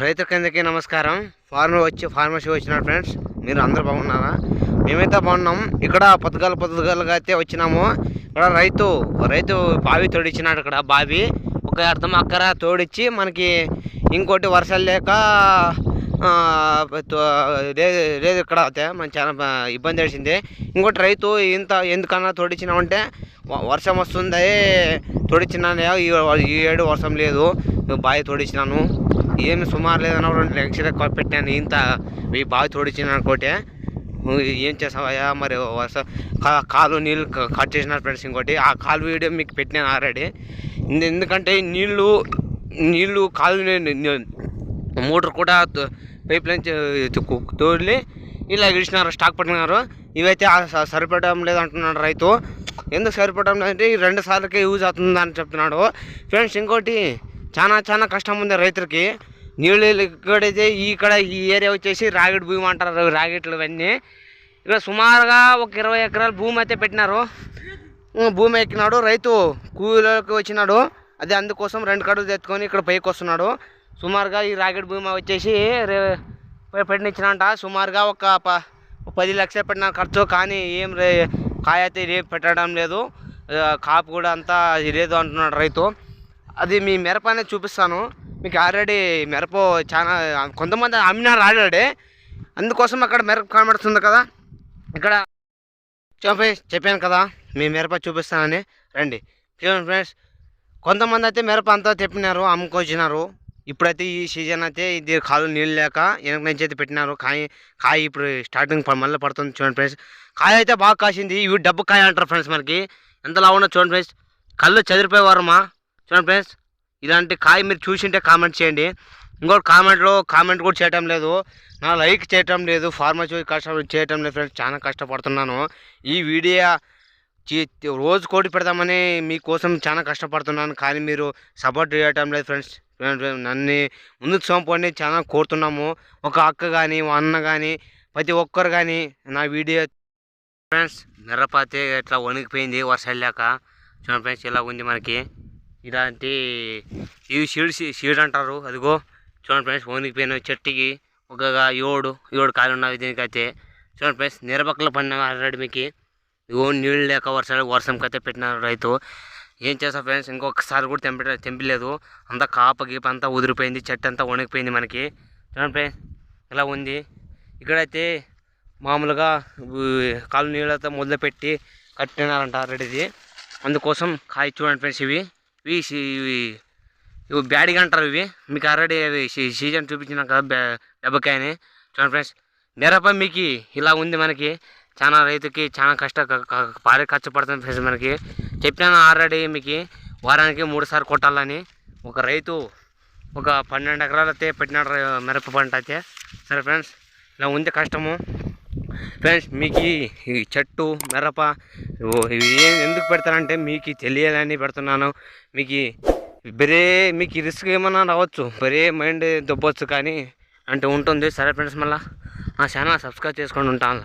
రైతు కిందకి నమస్కారం. ఫార్మర్ వచ్చి ఫార్మసీ వచ్చినారు ఫ్రెండ్స్. మీరు అందరు బాగున్నారా? మేమైతే బాగున్నాం. ఇక్కడ పొద్దుగాల పొద్దుగాలుగా అయితే వచ్చినాము. ఇక్కడ రైతు రైతు బావి తోడిచ్చినాడు ఇక్కడ బావి. ఒక అర్థం అక్కర తోడిచ్చి మనకి ఇంకోటి వర్షాలు లేక తో- లేదు లేదు ఇక్కడ అయితే చాలా బా- ఇబ్బంది వేసింది. ఇంకోటి రైతు ఇంత ఎందుకన్నా తోడిచ్చినామంటే వర్షం వస్తుంది తోడిచ్చినాను ఈ ఈ ఏడు వర్షం లేదు బావి తొడిచినాను. ఏమి సుమారు లేదన్నా రెండు లక్షలు పెట్టాను ఇంత. ఈ బావి తొడిచినాను అనుకోటే ఏం చేసావయ్యా? మరి వర్షం కాలు నీళ్ళు కట్ చేసినారు ఫ్రెండ్స్ ఇంకోటి. ఆ కాలు వీడియో మీకు పెట్టినాను ఆల్రెడీ. ఎందుకంటే నీళ్ళు నీళ్ళు కాలు మోటార్ కూడా పైప్ లైన్ చే- తోలి ఇలా ఇడిచినారు స్టాక్ పట్టినారు. ఇవైతే సరిపెట్టడం లేదంటున్నాడు రైతు. ఎందుకు సరిపడడం లేదంటే ఈ రెండు సార్లకే యూజ్ అవుతుంది అని చెప్తున్నాడు. ఫ్రెండ్స్ ఇంకోటి చాలా చాలా కష్టం ఉంది రైతులకి. నీళ్ళు ఇక్కడైతే ఇక్కడ ఈ ఏరియా వచ్చేసి రాగిడి భూమి అంటారు రాగిట్లు ఇవన్నీ. ఇక్కడ సుమారుగా ఒక ఇరవై ఎకరాల భూమి అయితే పెట్టినారు. భూమి ఎక్కినాడు. రైతు కూలీలోకి వచ్చినాడు. అదే అందుకోసం రెండు కడులు తెచ్చుకొని ఇక్కడ పైకి వస్తున్నాడు. సుమారుగా ఈ రాకెట్ భూమి వచ్చేసి పెట్టినిచ్చినంట సుమారుగా ఒక ప పది లక్షలు పెట్టిన ఖర్చు కానీ ఏం రే కాయ అయితే రేపు పెట్టడం లేదు. కాపు కూడా అంతా లేదు అంటున్నాడు రైతు. అది మీ మిరప అనేది చూపిస్తాను. మీకు ఆల్రెడీ మిరప చాలా కొంతమంది అమ్మినారు ఆల్రెడీ. అందుకోసం అక్కడ మిరప కనబడుతుంది కదా. ఇక్కడ చెప్పే చెప్పాను కదా మీ మిరప చూపిస్తానని. రండి. ఫ్రెండ్స్ కొంతమంది అయితే మిరప అంతా తెప్పినారు అమ్ముకొచ్చినారు. ఇప్పుడైతే ఈ సీజన్ అయితే ఇది కాలు నీళ్ళు లేక వెనక నుంచి అయితే పెట్టినారు. కాయ కాయ ఇప్పుడు స్టార్టింగ్ మళ్ళీ పడుతుంది చూడండి ఫ్రెండ్స్. కాయ అయితే బాగా కాసింది. ఇవి డబ్బు కాయ అంటారు ఫ్రెండ్స్ మనకి. ఎంత ఉన్నా చూడండి ఫ్రెండ్స్. కళ్ళు చదిరిపోయేవారమ్మా చూడండి ఫ్రెండ్స్. ఇలాంటి కాయ మీరు చూసింటే కామెంట్ చేయండి. ఇంకోటి కామెంట్లో కామెంట్ కూడా చేయటం లేదు. నా లైక్ చేయటం లేదు. ఫార్మసీ కష్టం చేయటం లేదు ఫ్రెండ్స్. చాలా కష్టపడుతున్నాను. ఈ వీడియో చే- రోజు కోటి పెడదామని మీకోసం చాలా కష్టపడుతున్నాను. కానీ మీరు సపోర్ట్ చేయటం లేదు ఫ్రెండ్స్. నన్ను ముందుకు చంపండి చాలా కోరుతున్నాము. ఒక అక్క కానీ మా అన్న కానీ ప్రతి ఒక్కరు కానీ నా వీడియో ఫ్రెండ్స్ మిరపతే ఇట్లా వణికిపోయింది వర్షం లేక. చూడండి ఫ్రెండ్స్ ఇలా ఉంది మనకి. ఇలాంటి ఇవి షీడ్ షీడ్ అంటారు అదిగో. చూడండి ఫ్రెండ్స్ వణికిపోయిన చెట్టుకి ఒక ఏడు ఏడు కాయలు ఉన్నవి దీనికైతే. చూడండి ఫ్రెండ్స్ నిరపక్కల పడిన ఆల్రెడీ మీకు. ఇగో నీళ్ళు లేక వర్షాలు వర్షంకి అయితే పెట్టినారు రైతు. ఏం చేస్తా ఫ్రెండ్స్? ఇంకొకసారి కూడా తెంప తెంపలేదు. అంతా కాప గీప అంతా ఉదిరిపోయింది చెట్టు అంతా వణికిపోయింది మనకి. చూడండి ఫ్రెండ్స్ ఇలా ఉంది. ఇక్కడైతే మామూలుగా ఊ- కాలు నీళ్ళతో మొదలుపెట్టి కట్టినారంట ఆల్రెడీది. అందుకోసం కాయ చూడండి ఫ్రెండ్స్ ఇవి. ఇవి ఇవి బ్యాడిగా అంటారు ఇవి. మీకు ఆల్రెడీ సీజన్ చూపించిన కదా బె- చూడండి ఫ్రెండ్స్ మిరప మీకు ఇలా ఉంది మనకి. చాలా రైతుకి చాలా కష్ట క- భారీ ఖర్చు పడుతుంది ఫ్రెండ్స్ మనకి. చెప్పినాను ఆల్రెడీ మీకు. వారానికి మూడుసార్లు కొట్టాలని. ఒక రైతు ఒక పన్నెండు ఎకరాలు అయితే పెట్టినాడు రై- మిరప పంట అయితే. సరే ఫ్రెండ్స్ ఇలా ఉంది కష్టము. ఫ్రెండ్స్ మీకు ఈ- చెట్టు మిరప ఇవి ఏం ఎందుకు పెడతానంటే మీకు తెలియాలని పెడుతున్నాను. మీకు బరే మీకు రిస్క్ ఏమన్నా రావచ్చు. బరే మైండ్ దొబ్బొచ్చు కానీ అంటే ఉంటుంది. సరే ఫ్రెండ్స్ మళ్ళీ నా ఛానల్ సబ్స్క్రైబ్ చేసుకొని ఉంటాను.